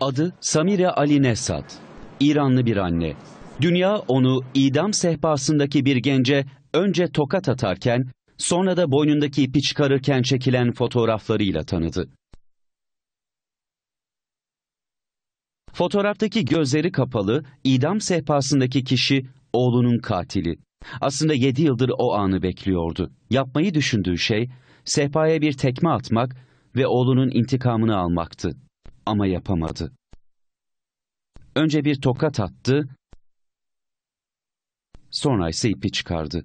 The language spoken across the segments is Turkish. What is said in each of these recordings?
Adı Samire Ali Nesat. İranlı bir anne. Dünya onu idam sehpasındaki bir gence önce tokat atarken sonra da boynundaki ipi çıkarırken çekilen fotoğraflarıyla tanıdı. Fotoğraftaki gözleri kapalı, idam sehpasındaki kişi oğlunun katili. Aslında 7 yıldır o anı bekliyordu. Yapmayı düşündüğü şey sehpaya bir tekme atmak ve oğlunun intikamını almaktı. Ama yapamadı. Önce bir tokat attı, sonra ise ipi çıkardı.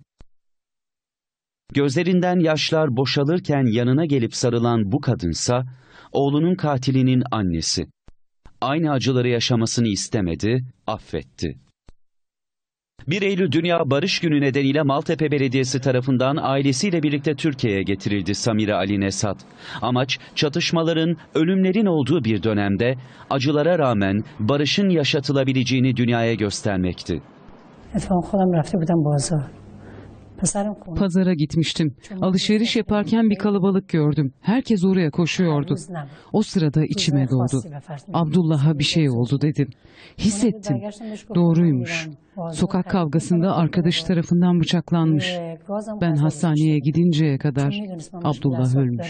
Gözlerinden yaşlar boşalırken yanına gelip sarılan bu kadınsa oğlunun katilinin annesi. Aynı acıları yaşamasını istemedi, affetti. 1 Eylül Dünya Barış Günü nedeniyle Maltepe Belediyesi tarafından ailesiyle birlikte Türkiye'ye getirildi Samira Ali Nesat. Amaç çatışmaların, ölümlerin olduğu bir dönemde acılara rağmen barışın yaşatılabileceğini dünyaya göstermekti. Efendim kolam rafti buradan boğazı. Pazara gitmiştim. Alışveriş yaparken bir kalabalık gördüm. Herkes oraya koşuyordu. O sırada içime doğdu. Abdullah'a bir şey oldu dedim. Hissettim. Doğruymuş. Sokak kavgasında arkadaş tarafından bıçaklanmış. Ben hastaneye gidinceye kadar Abdullah ölmüş.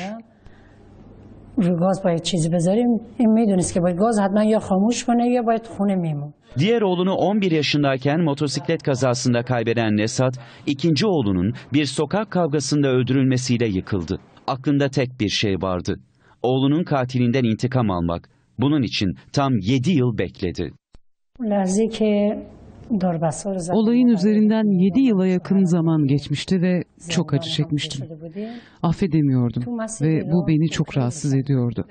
رو گاز باید چیزی بذاریم این میدونست که باید گاز حتما یا خاموش کنه یا باید خونه میمون Diğer oğlunu 11 yaşındayken motosiklet kazasında kaybeden Nesat, ikinci oğlunun bir sokak kavgasında öldürülmesiyle yıkıldı. Aklında tek bir şey vardı. Oğlunun katilinden intikam almak. Bunun için tam 7 yıl bekledi. لحظه که داربسا رو زدن Olayın üzerinden 7 yıla yakın zaman geçmişti ve çok acı çekmiştim. Affedemiyordum ve bu beni çok rahatsız ediyordu.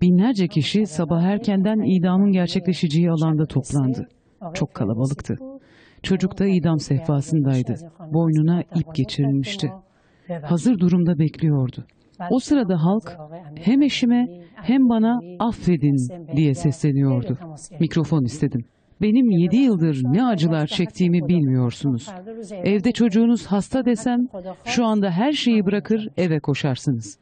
Binlerce kişi sabah erkenden idamın gerçekleşeceği alanda toplandı. Çok kalabalıktı. Çocuk da idam sehpasındaydı. Boynuna ip geçirilmişti. Hazır durumda bekliyordu. O sırada halk hem eşime hem bana affedin diye sesleniyordu. Mikrofon istedim. Benim yedi yıldır ne acılar çektiğimi bilmiyorsunuz. Evde çocuğunuz hasta desem şu anda her şeyi bırakır eve koşarsınız.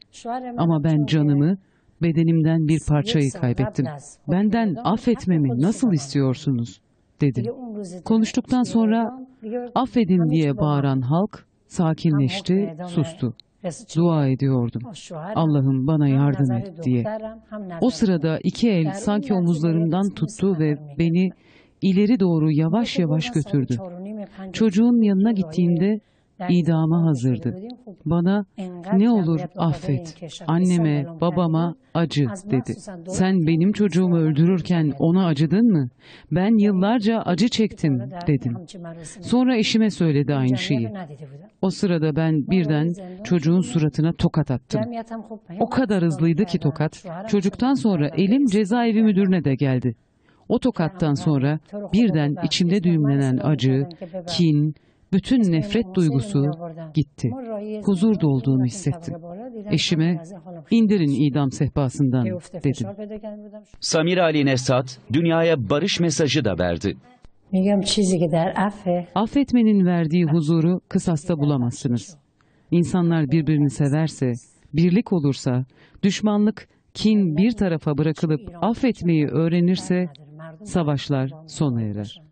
Ama ben canımı, bedenimden bir parçayı kaybettim. Benden affetmemi nasıl istiyorsunuz? dedim. Konuştuktan sonra affedin diye bağıran halk sakinleşti, sustu. Dua ediyordum. Allah'ım bana yardım et diye. O sırada iki el sanki omuzlarımdan tuttu ve beni ileri doğru yavaş yavaş götürdü. Çocuğun yanına gittiğimde idama hazırdı. Bana ne olur affet, anneme, babama acı dedi. Sen benim çocuğumu öldürürken ona acıdın mı? Ben yıllarca acı çektim dedim. Sonra eşime söyledi aynı şeyi. O sırada ben birden çocuğun suratına tokat attım. O kadar hızlıydı ki tokat, çocuktan sonra elim cezaevi müdürüne de geldi. O tokattan sonra birden içimde düğümlenen acı, kin, bütün nefret duygusu gitti. Huzur dolduğunu hissettim. Eşime indirin idam sehpasından dedim. Samir Ali Nesat dünyaya barış mesajı da verdi. Affetmenin verdiği huzuru kısasta bulamazsınız. İnsanlar birbirini severse, birlik olursa, düşmanlık, kin bir tarafa bırakılıp affetmeyi öğrenirse savaşlar sona erer.